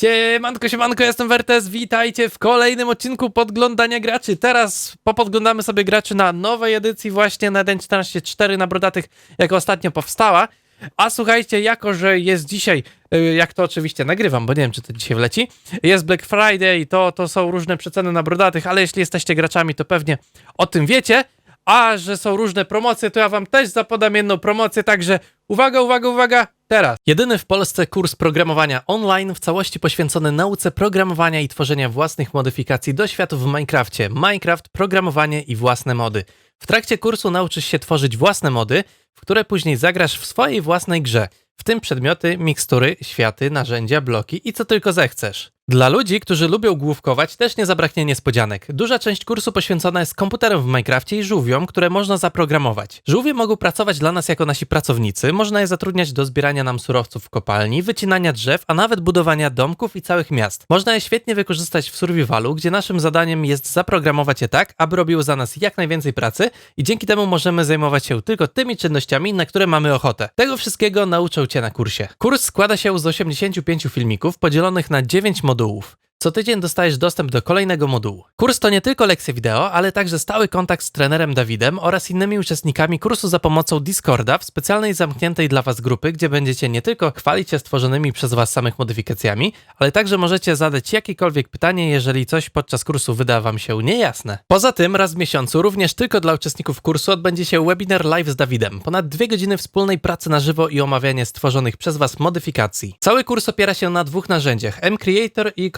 Siemanko, siemanko, jestem Wertes, witajcie w kolejnym odcinku podglądania graczy. Teraz popodglądamy sobie graczy na nowej edycji właśnie na 1.14.4 na Brodatych, jak ostatnio powstała. A słuchajcie, jako że jest dzisiaj, y, jak to oczywiście nagrywam, bo nie wiem, czy to dzisiaj wleci, jest Black Friday, to, to są różne przeceny na Brodatych, ale jeśli jesteście graczami, to pewnie o tym wiecie. A że są różne promocje, to ja wam też zapodam jedną promocję, także uwaga, uwaga, uwaga, teraz. Jedyny w Polsce kurs programowania online w całości poświęcony nauce programowania i tworzenia własnych modyfikacji do światów w Minecrafcie. Minecraft, programowanie i własne mody. W trakcie kursu nauczysz się tworzyć własne mody, w które później zagrasz w swojej własnej grze, w tym przedmioty, mikstury, światy, narzędzia, bloki i co tylko zechcesz. Dla ludzi, którzy lubią główkować, też nie zabraknie niespodzianek. Duża część kursu poświęcona jest komputerom w Minecrafcie i żółwiom, które można zaprogramować. Żółwie mogą pracować dla nas jako nasi pracownicy, można je zatrudniać do zbierania nam surowców w kopalni, wycinania drzew, a nawet budowania domków i całych miast. Można je świetnie wykorzystać w survivalu, gdzie naszym zadaniem jest zaprogramować je tak, aby robiły za nas jak najwięcej pracy i dzięki temu możemy zajmować się tylko tymi czynnościami, na które mamy ochotę. Tego wszystkiego nauczą Cię na kursie. Kurs składa się z 85 filmików podzielonych na 9 modułów. Rodolphe Co tydzień dostajesz dostęp do kolejnego modułu. Kurs to nie tylko lekcje wideo, ale także stały kontakt z trenerem Dawidem oraz innymi uczestnikami kursu za pomocą Discorda w specjalnej zamkniętej dla Was grupy, gdzie będziecie nie tylko chwalić się stworzonymi przez Was samych modyfikacjami, ale także możecie zadać jakiekolwiek pytanie, jeżeli coś podczas kursu wyda Wam się niejasne. Poza tym raz w miesiącu, również tylko dla uczestników kursu, odbędzie się webinar live z Dawidem. Ponad dwie godziny wspólnej pracy na żywo i omawianie stworzonych przez Was modyfikacji. Cały kurs opiera się na dwóch narzędziach: M-Creator i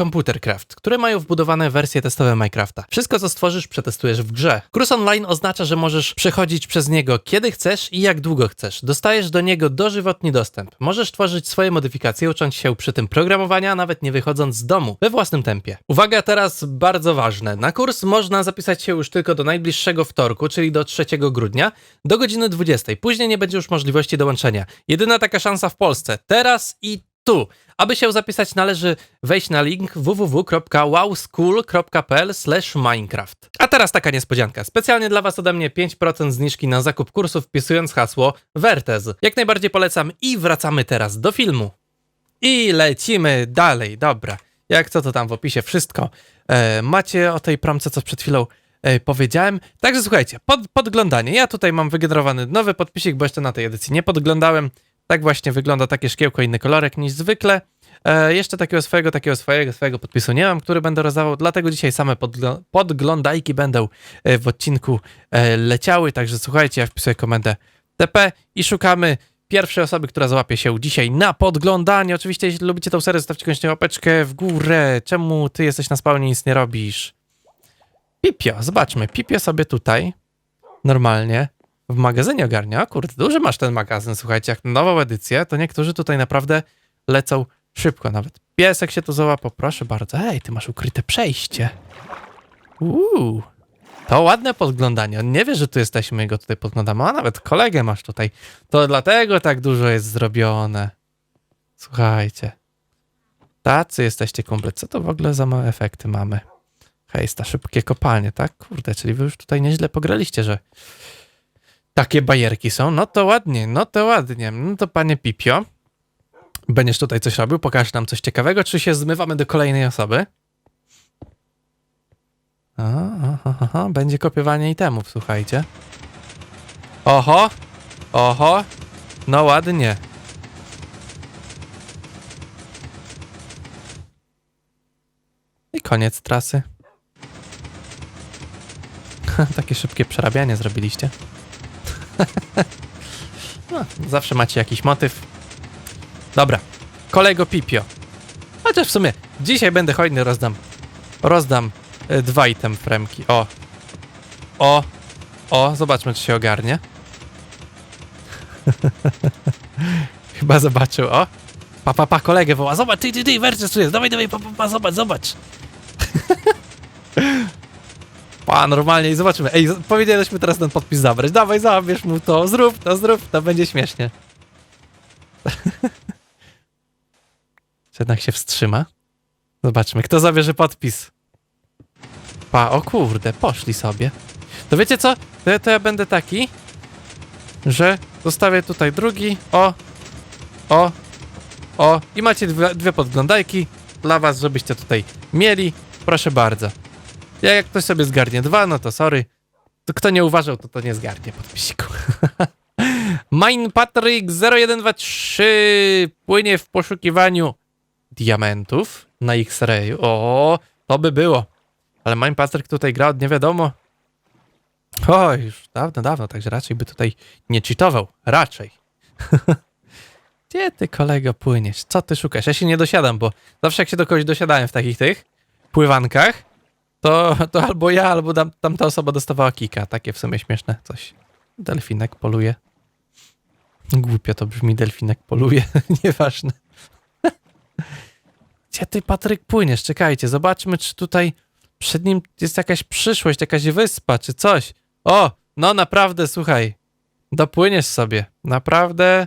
Które mają wbudowane wersje testowe Minecrafta. Wszystko, co stworzysz, przetestujesz w grze. Kurs online oznacza, że możesz przechodzić przez niego kiedy chcesz i jak długo chcesz. Dostajesz do niego dożywotni dostęp. Możesz tworzyć swoje modyfikacje, ucząc się przy tym programowania, nawet nie wychodząc z domu, we własnym tempie. Uwaga, teraz bardzo ważne. Na kurs można zapisać się już tylko do najbliższego wtorku, czyli do 3 grudnia, do godziny 20. Później nie będzie już możliwości dołączenia. Jedyna taka szansa w Polsce. Teraz i tu. Aby się zapisać należy wejść na link www.wowschool.pl minecraft. A teraz taka niespodzianka. Specjalnie dla Was ode mnie 5% zniżki na zakup kursu wpisując hasło Vertez. Jak najbardziej polecam i wracamy teraz do filmu. I lecimy dalej, dobra. Jak co to tam w opisie, wszystko e, macie o tej promce, co przed chwilą e, powiedziałem. Także słuchajcie, pod, podglądanie. Ja tutaj mam wygenerowany nowy podpisik, bo jeszcze na tej edycji nie podglądałem. Tak właśnie wygląda takie szkiełko, inny kolorek niż zwykle. E, jeszcze takiego swojego, takiego swojego, swojego podpisu nie mam, który będę rozdawał, dlatego dzisiaj same podgl- podglądajki będą e, w odcinku e, leciały, także słuchajcie, ja wpisuję komendę TP i szukamy pierwszej osoby, która złapie się dzisiaj na podglądanie. Oczywiście, jeśli lubicie tą serię, zostawcie koniecznie łapeczkę w górę. Czemu ty jesteś na spawnie nic nie robisz? Pipio, zobaczmy. Pipio sobie tutaj normalnie w magazynie ogarnia. Kurde, duży masz ten magazyn, słuchajcie, jak nową edycję, to niektórzy tutaj naprawdę lecą szybko nawet. Piesek się tu załapał, proszę bardzo. Ej, ty masz ukryte przejście. Uuu. To ładne podglądanie. On nie wie, że tu jesteśmy i go tutaj podglądamy. A nawet kolegę masz tutaj. To dlatego tak dużo jest zrobione. Słuchajcie. Tacy jesteście kumple. Co to w ogóle za małe efekty mamy? Hejsta, szybkie kopalnie, tak? Kurde, czyli wy już tutaj nieźle pograliście, że takie bajerki są. No to ładnie, no to ładnie. No to panie Pipio, będziesz tutaj coś robił? Pokażesz nam coś ciekawego, czy się zmywamy do kolejnej osoby? A, aha, aha, będzie kopiowanie itemów, słuchajcie. Oho, oho, no ładnie. I koniec trasy. Takie szybkie przerabianie zrobiliście. no, zawsze macie jakiś motyw. Dobra, kolego Pipio. Chociaż w sumie dzisiaj będę hojny, rozdam. Rozdam y, dwa item fremki. O. O. O, zobaczmy, czy się ogarnie. Chyba zobaczył, o. Pa, pa, pa, kolegę woła. Zobacz, ty, ty, ty, werczesz tu jest. Dawaj, dawaj, pa, pa, pa, zobacz, zobacz. Normalnie i zobaczymy. Ej, powinieneśmy teraz ten podpis zabrać. Dawaj, zabierz mu to, zrób to, zrób to, będzie śmiesznie. Jednak się wstrzyma? Zobaczmy, kto zabierze podpis. Pa, o kurde, poszli sobie. To wiecie co? To, ja- to ja będę taki, że zostawię tutaj drugi, o, o, o, i macie dwie, dwie podglądajki, dla was, żebyście tutaj mieli. Proszę bardzo. Ja jak ktoś sobie zgarnie dwa, no to sorry. To kto nie uważał, to to nie zgarnie podpisiku. Mine Patrick 0123 płynie w poszukiwaniu diamentów na X-rayu. O, to by było. Ale Mine Patrick tutaj gra od nie wiadomo. O, już dawno, dawno, także raczej by tutaj nie cheatował. Raczej. Gdzie ty, kolego, płyniesz? Co ty szukasz? Ja się nie dosiadam, bo zawsze jak się do kogoś dosiadałem w takich tych pływankach, to, to albo ja, albo tam, tamta osoba dostawała kika. Takie w sumie śmieszne coś. Delfinek poluje. Głupio to brzmi, delfinek poluje. Nieważne. Gdzie ty, Patryk, płyniesz? Czekajcie, zobaczmy, czy tutaj przed nim jest jakaś przyszłość, jakaś wyspa, czy coś. O, no naprawdę, słuchaj. Dopłyniesz sobie. Naprawdę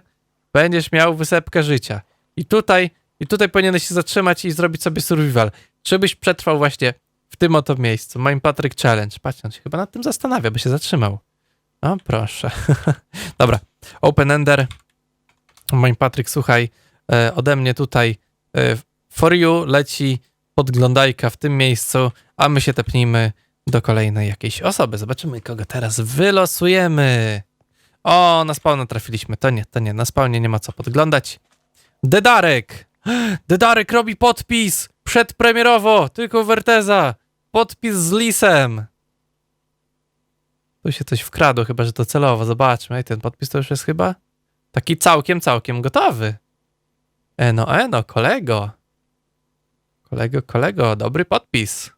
będziesz miał wysepkę życia. I tutaj, i tutaj powinieneś się zatrzymać i zrobić sobie survival. Czy byś przetrwał właśnie w tym oto miejscu? Moim Patryk Challenge. Patrz, on się chyba nad tym zastanawia, by się zatrzymał. O, proszę. Dobra. Open Ender. Moim Patryk, słuchaj, e, ode mnie tutaj e, for you leci podglądajka w tym miejscu, a my się tepnijmy do kolejnej jakiejś osoby. Zobaczymy, kogo teraz wylosujemy. O, na spawna trafiliśmy. To nie, to nie. Na spawnie nie ma co podglądać. Dedarek! Dedarek robi podpis! Przedpremierowo! Tylko Werteza! Podpis z lisem! Tu się coś wkradło, chyba że to celowo. Zobaczmy. Ej, ten podpis to już jest chyba taki całkiem, całkiem gotowy. Eno, eno, kolego. Kolego, kolego, dobry podpis.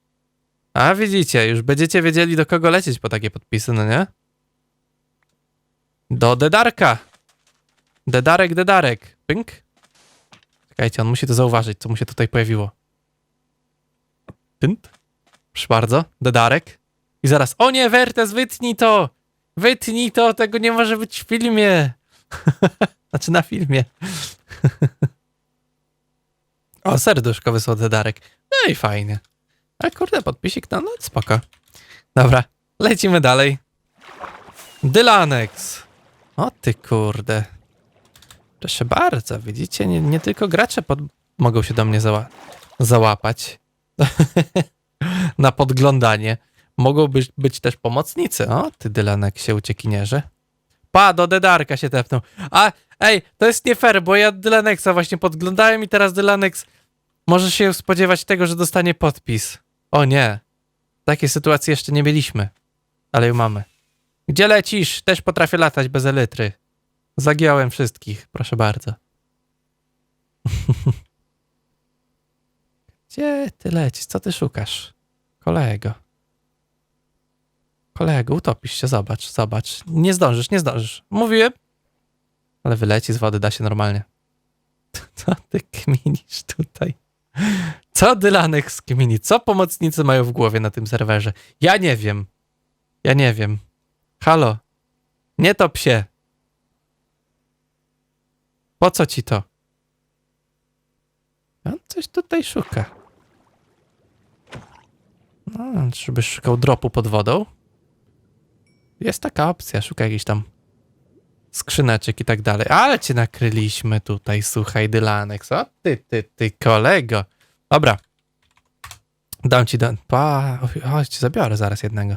A widzicie, już będziecie wiedzieli do kogo lecieć po takie podpisy, no nie? Do Dedarka. Dedarek, Dedarek. Pink. Czekajcie, on musi to zauważyć, co mu się tutaj pojawiło. Tynt. Proszę bardzo, Dedarek. I zaraz, o nie, Wertes, wytnij to! Wytnij to, tego nie może być w filmie. znaczy na filmie. o, serduszko wysłał Dedarek. No i fajnie. A kurde, podpisik, no, no spoko. Dobra, lecimy dalej. Dylanex. O ty kurde. Proszę bardzo, widzicie, nie, nie tylko gracze pod... mogą się do mnie zała... załapać. Na podglądanie. Mogą być, być też pomocnicy. O, ty Dylanek się uciekinierze. Pa, do Dedarka się tepnął. A, ej, to jest nie fair, bo ja Dylanexa właśnie podglądałem i teraz Dylanex może się spodziewać tego, że dostanie podpis. O nie. Takiej sytuacji jeszcze nie mieliśmy. Ale ją mamy. Gdzie lecisz? Też potrafię latać bez elitry. Zagiąłem wszystkich, proszę bardzo. Gdzie ty lecisz? Co ty szukasz? Kolego. Kolego, utopisz się, zobacz, zobacz. Nie zdążysz, nie zdążysz. Mówiłem. Ale wyleci z wody, da się normalnie. Co ty kminisz tutaj? Co Dylanek z kmini? Co pomocnicy mają w głowie na tym serwerze? Ja nie wiem. Ja nie wiem. Halo. Nie top się. Po co ci to? On coś tutaj szuka. No, żebyś szukał dropu pod wodą. Jest taka opcja, szuka jakiś tam skrzyneczek i tak dalej. Ale cię nakryliśmy tutaj, słuchaj, Dylanek. Co ty, ty, ty, kolego? Dobra. Dam ci do... Pa, chodź, zabiorę zaraz jednego.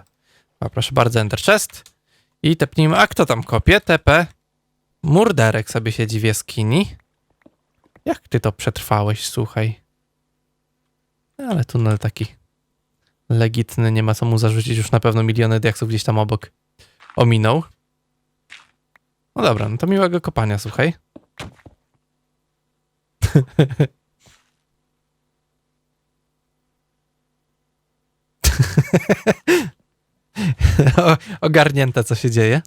A proszę bardzo, Enter Chest. I tepnijmy. A kto tam kopie? TP. Murderek sobie siedzi w jaskini. Jak ty to przetrwałeś, słuchaj? Ale tunel taki legitny, nie ma co mu zarzucić. Już na pewno miliony diaksów gdzieś tam obok ominął. No dobra, no to miłego kopania, słuchaj. o, ogarnięte, co się dzieje.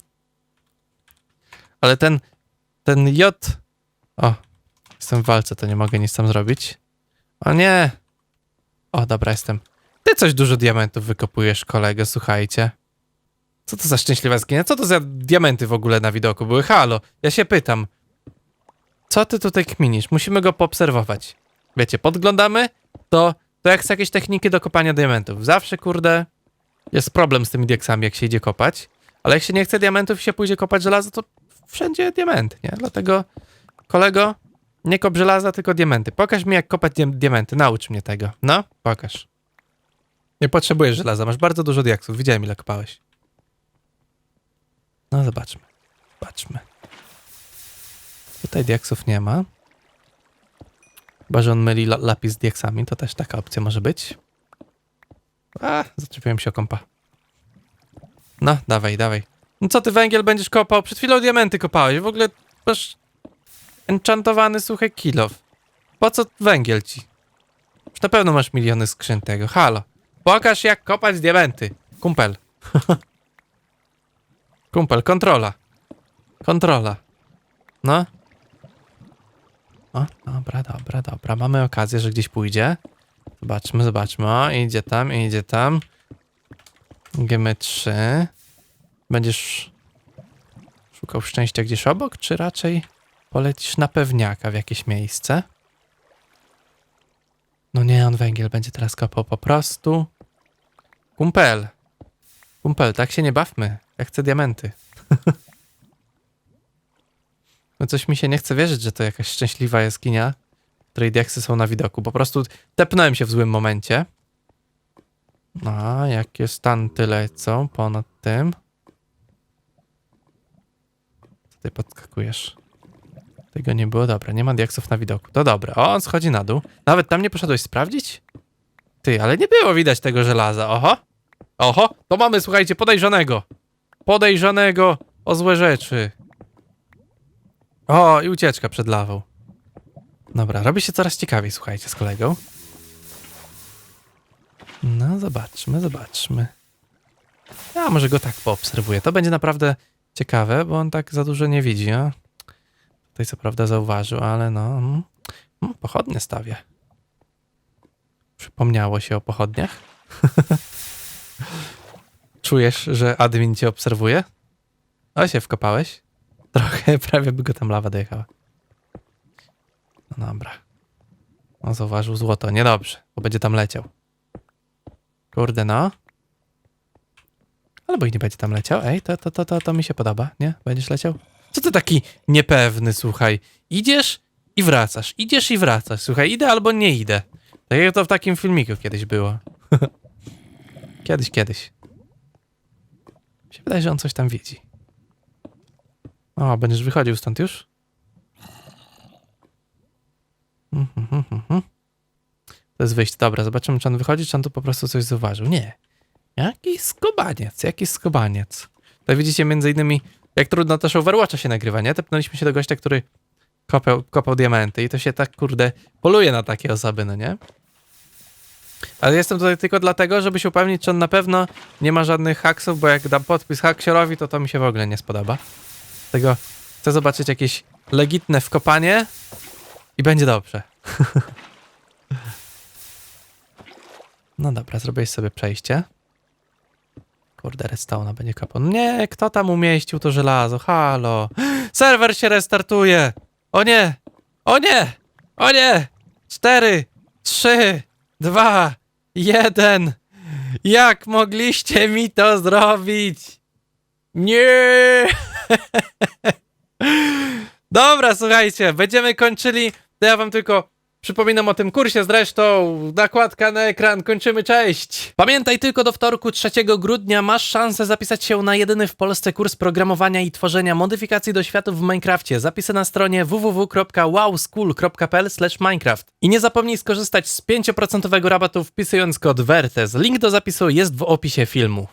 Ale ten, ten J... O, jestem w walce, to nie mogę nic tam zrobić. O nie! O, dobra, jestem. Ty coś dużo diamentów wykopujesz, kolego, słuchajcie. Co to za szczęśliwa zginia? Co to za diamenty w ogóle na widoku były? Halo, ja się pytam. Co ty tutaj kminisz? Musimy go poobserwować. Wiecie, podglądamy, to, to jak są jakieś techniki do kopania diamentów. Zawsze, kurde, jest problem z tymi diaksami, jak się idzie kopać. Ale jak się nie chce diamentów i się pójdzie kopać żelazo, to wszędzie diamenty, nie? Dlatego, kolego, Nie kop żelaza, tylko diamenty. Pokaż mi, jak kopać dia- diamenty. Naucz mnie tego. No, pokaż. Nie potrzebujesz żelaza, masz bardzo dużo diaksów. Widziałem, ile kopałeś. No, zobaczmy. Zobaczmy. Tutaj diaksów nie ma. Chyba, że on myli la- lapis z diaksami, to też taka opcja może być. A, zaczepiłem się o kompa. No, dawaj, dawaj. No co ty węgiel będziesz kopał? Przed chwilą diamenty kopałeś. W ogóle masz enchantowany suchy kilof. Po co węgiel ci? Na pewno masz miliony skrzyn tego. Halo. Pokaż jak kopać diamenty. Kumpel. Kumpel, kontrola. Kontrola. No. O, dobra, dobra, dobra. Mamy okazję, że gdzieś pójdzie. Zobaczmy, zobaczmy. O, idzie tam, idzie tam. GM3. Będziesz szukał szczęścia gdzieś obok, czy raczej polecisz na pewniaka w jakieś miejsce? No on węgiel będzie teraz kopał po prostu. Kumpel. Kumpel, tak się nie bawmy. Ja chcę diamenty. no coś mi się nie chce wierzyć, że to jakaś szczęśliwa jaskinia, której diaksy są na widoku. Po prostu tepnąłem się w złym momencie. A, jakie stanty lecą ponad tym. Co ty podskakujesz? Tego nie było, dobra, nie ma diaksów na widoku. To dobra, o, on schodzi na dół. Nawet tam nie poszedłeś sprawdzić? Ty, ale nie było widać tego żelaza, oho. Oho, to mamy, słuchajcie, podejrzanego. Podejrzanego o złe rzeczy. O, i ucieczka przed lawą. Dobra, robi się coraz ciekawiej, słuchajcie, z kolegą. No, zobaczmy, zobaczmy. Ja może go tak poobserwuję. To będzie naprawdę ciekawe, bo on tak za dużo nie widzi, a? Tutaj co prawda zauważył, ale no... Mm, mm, pochodnie stawia. Przypomniało się o pochodniach? Czujesz, że admin cię obserwuje? O, się wkopałeś? Trochę, prawie by go tam lawa dojechała. No dobra. On zauważył złoto. Niedobrze, bo będzie tam leciał. Kurde, no. Albo i nie będzie tam leciał. Ej, to, to, to, to, to mi się podoba, nie? Będziesz leciał? Co ty taki niepewny, słuchaj? Idziesz i wracasz. Idziesz i wracasz. Słuchaj, idę albo nie idę. Tak jak to w takim filmiku kiedyś było. kiedyś, kiedyś. Mi się wydaje, że on coś tam widzi. O, będziesz wychodził stąd już? Mhm, mhm, mhm. To jest wyjście. Dobra, zobaczymy, czy on wychodzi, czy on tu po prostu coś zauważył. Nie. Jakiś skobaniec, jakiś skobaniec. Tutaj widzicie między innymi, jak trudno też Overwatcha się nagrywa, nie? Tepnęliśmy się do gościa, który kopał, kopał diamenty i to się tak, kurde, poluje na takie osoby, no nie? Ale jestem tutaj tylko dlatego, żeby się upewnić, czy on na pewno nie ma żadnych haksów, bo jak dam podpis haksiorowi, to to mi się w ogóle nie spodoba. Dlatego chcę zobaczyć jakieś legitne wkopanie i będzie dobrze. no dobra, zrobiłeś sobie przejście. Kurde, redstone'a będzie kapał. Nie, kto tam umieścił to żelazo? Halo. Serwer się restartuje. O nie! O nie! O nie! Cztery, trzy, dwa, jeden. Jak mogliście mi to zrobić? Nie! Dobra, słuchajcie, będziemy kończyli. To ja wam tylko przypominam o tym kursie zresztą. Nakładka na ekran, kończymy, cześć! Pamiętaj tylko do wtorku 3 grudnia masz szansę zapisać się na jedyny w Polsce kurs programowania i tworzenia modyfikacji do światów w Minecrafcie. Zapisy na stronie www.wowschool.pl minecraft. I nie zapomnij skorzystać z 5% rabatu wpisując kod VERTES. Link do zapisu jest w opisie filmu.